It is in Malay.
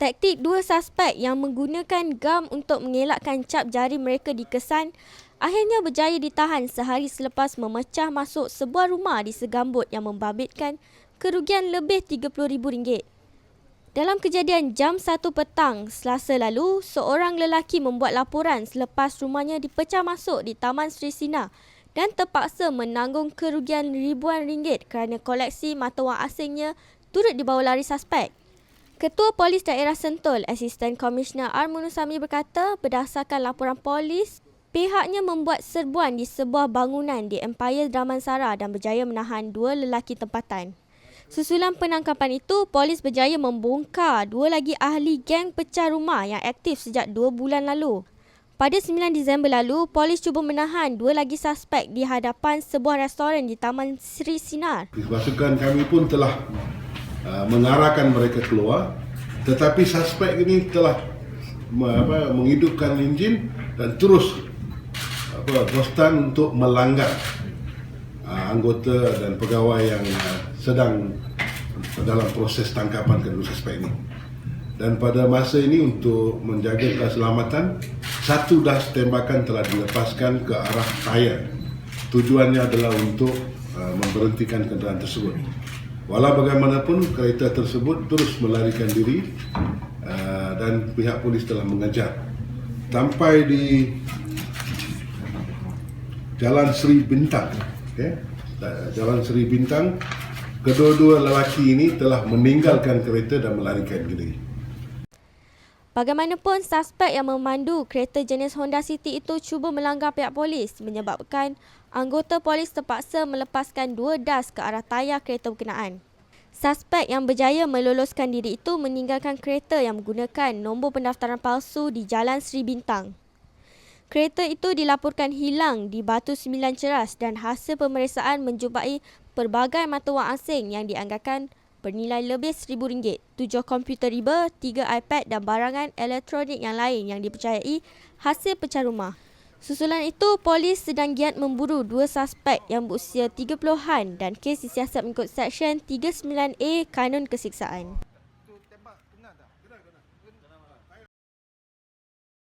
Taktik dua suspek yang menggunakan gam untuk mengelakkan cap jari mereka dikesan akhirnya berjaya ditahan sehari selepas memecah masuk sebuah rumah di Segambut yang membabitkan kerugian lebih RM30,000. Dalam kejadian jam 1 petang selasa lalu, seorang lelaki membuat laporan selepas rumahnya dipecah masuk di Taman Sri Sina dan terpaksa menanggung kerugian ribuan ringgit kerana koleksi mata wang asingnya turut dibawa lari suspek. Ketua Polis Daerah Sentul, Asisten Komisioner Armunusami berkata berdasarkan laporan polis, pihaknya membuat serbuan di sebuah bangunan di Empire Dramansara dan berjaya menahan dua lelaki tempatan. Susulan penangkapan itu, polis berjaya membongkar dua lagi ahli geng pecah rumah yang aktif sejak dua bulan lalu. Pada 9 Disember lalu, polis cuba menahan dua lagi suspek di hadapan sebuah restoran di Taman Sri Sinar. Pasukan kami pun telah uh, mengarahkan mereka keluar tetapi suspek ini telah apa, menghidupkan enjin dan terus apa konstan untuk melanggar uh, anggota dan pegawai yang uh, sedang dalam proses tangkapan kedua suspek ini. Dan pada masa ini untuk menjaga keselamatan, satu das tembakan telah dilepaskan ke arah tayar. Tujuannya adalah untuk uh, memberhentikan kenderaan tersebut. Walau bagaimanapun kereta tersebut terus melarikan diri uh, dan pihak polis telah mengejar. Sampai di Jalan Seri Bintang. Okay? Jalan Seri Bintang, kedua-dua lelaki ini telah meninggalkan kereta dan melarikan diri. Bagaimanapun, suspek yang memandu kereta jenis Honda City itu cuba melanggar pihak polis menyebabkan anggota polis terpaksa melepaskan dua das ke arah tayar kereta berkenaan. Suspek yang berjaya meloloskan diri itu meninggalkan kereta yang menggunakan nombor pendaftaran palsu di Jalan Sri Bintang. Kereta itu dilaporkan hilang di Batu Sembilan Ceras dan hasil pemeriksaan menjumpai pelbagai mata wang asing yang dianggarkan bernilai lebih RM1,000, tujuh komputer riba, tiga iPad dan barangan elektronik yang lain yang dipercayai hasil pecah rumah. Susulan itu, polis sedang giat memburu dua suspek yang berusia 30-an dan kes disiasat mengikut Seksyen 39A Kanun Kesiksaan.